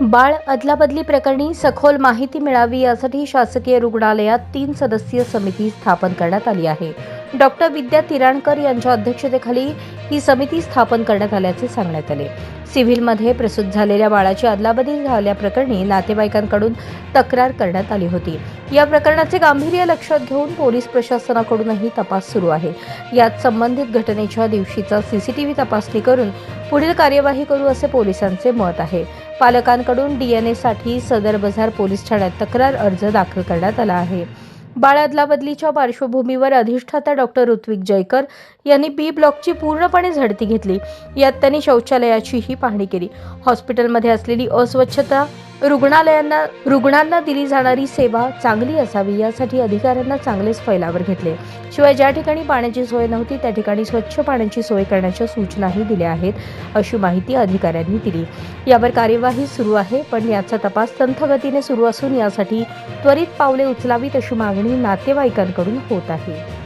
बाळ अदलाबदली प्रकरणी सखोल माहिती मिळावी यासाठी शासकीय रुग्णालयात तीन सदस्यीय समिती स्थापन करण्यात आली आहे. डॉक्टर विद्या तिराणकर यांच्या अध्यक्षतेखाली ही समिती स्थापन करण्यात आल्याचे सांगण्यात आले. सिव्हिलमध्ये प्रसूत झालेल्या बाळाची अदलाबदली झाल्याप्रकरणी नातेवाईकांकडून तक्रार करण्यात आली होती. या प्रकरणाचे गांभीर्य लक्षात घेऊन पोलीस प्रशासनाकडूनही तपास सुरू आहे. यात संबंधित घटनेच्या दिवशीचा सीसीटीव्ही तपासणी करून पुढील कार्यवाही करू असे पोलिसांचे मत आहे. पालकांकडून डीएनएसाठी सदर बझार पोलीस ठाण्यात तक्रार अर्ज दाखल करण्यात आला आहे. बाळ अदलाबदलीच्या पार्श्वभूमीवर अधिष्ठाता डॉक्टर ऋत्विक जयकर यांनी बी ब्लॉकची पूर्णपणे झडती घेतली. यात त्यांनी शौचालयाचीही पाहणी केली. हॉस्पिटलमध्ये असलेली अस्वच्छता रुग्णालयांना रुग्णांना दिली जाणारी सेवा चांगली असावी यासाठी अधिकाऱ्यांना चांगलेच फैलावर घेतले. शिवाय ज्या ठिकाणी पाण्याची सोय नव्हती त्या ठिकाणी स्वच्छ पाण्याची सोय करण्याच्या सूचनाही दिल्या आहेत अशी माहिती अधिकाऱ्यांनी दिली. यावर कार्यवाही सुरू आहे पण याचा तपास संथगतीने सुरू असून यासाठी त्वरित पावले उचलावीत अशी मागणी नातेवाईकांकडून होत आहे.